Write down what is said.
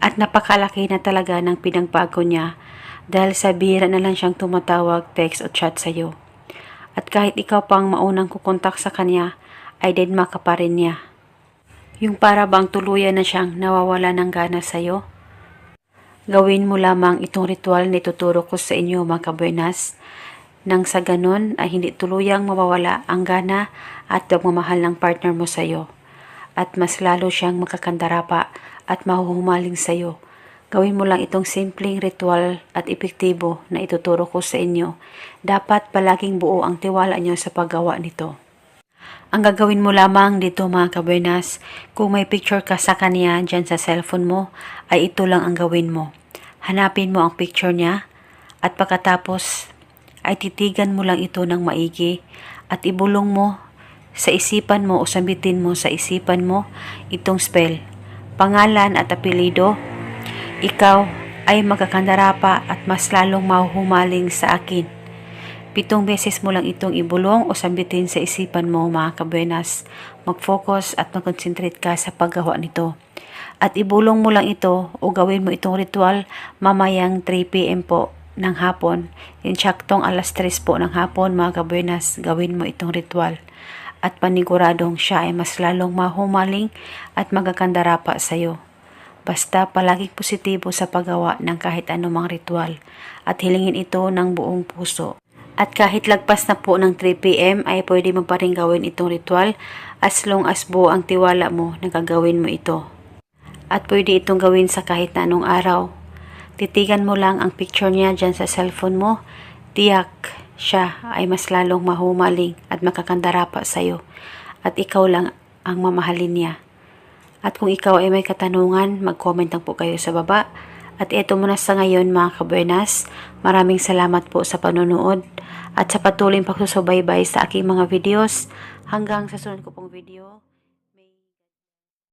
At napakalaki na talaga ng pinagbago niya dahil sa bihira na lang siyang tumatawag, text o chat sa'yo. At kahit ikaw pang maunang kukontak sa kanya, ay dedma ka pa rin niya. Yung para bang tuluyan na siyang nawawala ng gana sa'yo? Gawin mo lamang itong ritual na ituturo ko sa inyo mga kabuenas nang sa ganon ay hindi tuluyang mawawala ang gana at pagmamahal ng partner mo sa'yo at mas lalo siyang magkakandarapa at mahuhumaling sa'yo. Gawin mo lang itong simpleng ritual at epektibo na ituturo ko sa inyo. Dapat palaging buo ang tiwala niyo sa paggawa nito. Ang gagawin mo lamang dito mga kabuenas, kung may picture ka sa kanya dyan sa cellphone mo, ay ito lang ang gawin mo. Hanapin mo ang picture niya at pagkatapos ay titigan mo lang ito ng maigi at ibulong mo sa isipan mo o sambitin mo sa isipan mo itong spell, pangalan at apelido. Ikaw ay magkakandarapa at mas lalong mahuhumaling sa akin. Pitong beses mo lang itong ibulong o sambitin sa isipan mo mga kabuenas. Mag-focus at mag-concentrate ka sa paggawa nito. At ibulong mo lang ito o gawin mo itong ritual mamayang 3pm po ng hapon. Insaktong alas 3 po ng hapon mga kabuenas, gawin mo itong ritual. At paniguradong siya ay mas lalong mahumaling at magkakandarapa sa iyo. Basta palaging positibo sa paggawa ng kahit anumang ritual at hilingin ito ng buong puso. At kahit lagpas na po ng 3pm ay pwede mo pa rin gawin itong ritual as long as buo ang tiwala mo na gagawin mo ito. At pwede itong gawin sa kahit na anong araw. Titigan mo lang ang picture niya dyan sa cellphone mo. Tiyak siya ay mas lalong mahumaling at makakandarapa sa'yo. At ikaw lang ang mamahalin niya. At kung ikaw ay may katanungan, mag-comment lang po kayo sa baba. At ito muna sa ngayon mga kabuenas. Maraming salamat po sa panonood at sa patuloy pagsusubaybay sa aking mga videos. Hanggang sa sunod ko pong video.